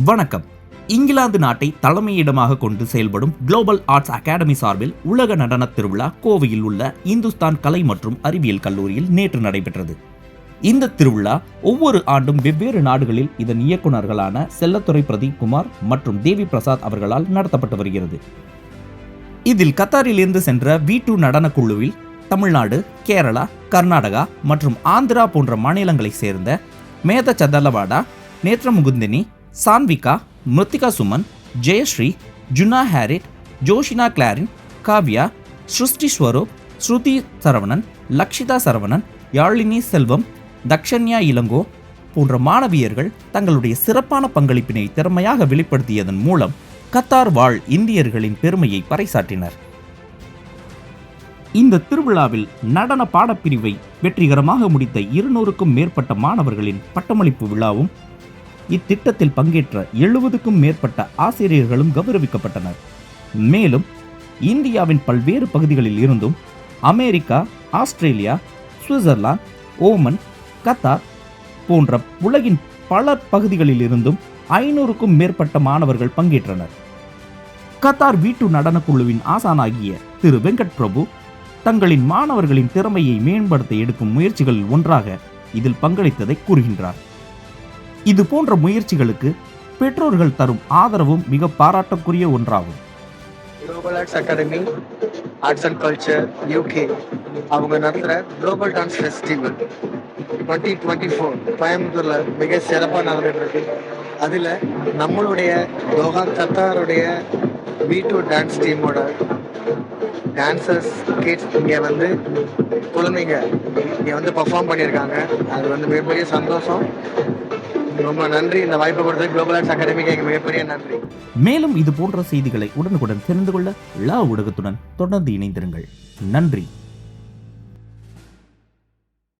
வணக்கம். இங்கிலாந்து நாட்டை தலைமையிடமாக கொண்டு செயல்படும் குளோபல் ஆர்ட்ஸ் அகாடமி சார்பில் உலக நடனத் திருவிழா கோவையில் உள்ள இந்துஸ்தான் கலை மற்றும் அறிவியல் கல்லூரியில் நேற்று நடைபெற்றது. இந்த திருவிழா ஒவ்வொரு ஆண்டும் வெவ்வேறு நாடுகளில் இதன் இயக்குநர்களான செல்லத்துறை பிரதீப் குமார் மற்றும் தேவி பிரசாத் அவர்களால் நடத்தப்பட்டு வருகிறது. இதில் கத்தாரிலிருந்து சென்ற வி டூ நடனக் குழுவில் தமிழ்நாடு கேரளா கர்நாடகா மற்றும் ஆந்திரா போன்ற மாநிலங்களைச் சேர்ந்த மேத சதலவாடா நேத்ரமுகுந்தினி சான்விகா மிருத்திகா சுமன் ஜெயஸ்ரீ ஜுனா ஹேரிட் ஜோஷினா கிளாரின் காவ்யா ஸ்ருஷ்டி ஸ்வரூப் ஸ்ருதி சரவணன் லக்ஷிதா சரவணன் யாழினி செல்வம் தக்ஷன்யா இளங்கோ போன்ற மாணவியர்கள் தங்களுடைய சிறப்பான பங்களிப்பினை திறமையாக வெளிப்படுத்தியதன் மூலம் கத்தார் வாழ் இந்தியர்களின் பெருமையை பறைசாற்றினர். இந்த திருவிழாவில் நடன பாடப்பிரிவை வெற்றிகரமாக முடித்த இருநூறுக்கும் மேற்பட்ட மாணவர்களின் பட்டமளிப்பு விழாவும் இத்திட்டத்தில் பங்கேற்ற எழுபதுக்கும் மேற்பட்ட ஆசிரியர்களும் கௌரவிக்கப்பட்டனர். மேலும் இந்தியாவின் பல்வேறு பகுதிகளில் இருந்தும் America Australia Switzerland Oman Qatar போன்ற உலகின் பல பகுதிகளில் இருந்தும் ஐநூறுக்கும் மேற்பட்ட மாணவர்கள் பங்கேற்றனர். கத்தார் வீட்டு நடனக்குழுவின் ஆசானாகிய திரு வெங்கட் பிரபு தங்களின் மாணவர்களின் திறமையை மேம்படுத்த எடுக்கும் முயற்சிகளில் ஒன்றாக இதில் பங்களித்ததை கூறுகின்றார். இது போன்ற முயற்சிகளுக்கு பெற்றோர்கள் தரும் ஆதரவும் மிக பாராட்டக்குரிய ஒன்றாகும். Global arts academy arts and culture UK அவங்க நடத்துகிற global dance festival twenty twenty four கோயம்புத்தூரில் மிக சிறப்பாக நடந்துட்டு அதில் நம்மளுடைய தோஹா தத்தாருடைய வி டூ டான்ஸ் டீமோட டான்சர்ஸ் கிட்ஸ் இங்கே வந்து குழந்தைங்க இங்கே வந்து பர்ஃபார்ம் பண்ணியிருக்காங்க. அது வந்து மிகப்பெரிய சந்தோஷம். ரொம்ப நன்றி. இந்த வாய்ப்பை கொடுத்தது குளோபல் ஆர்ட்ஸ் அகாடமிக்கு மிகப்பெரிய நன்றி. மேலும் இது போன்ற செய்திகளை உடனுக்குடன் தெரிந்து கொள்ள லா ஊடகத்துடன் தொடர்ந்து இணைந்திருங்கள். நன்றி.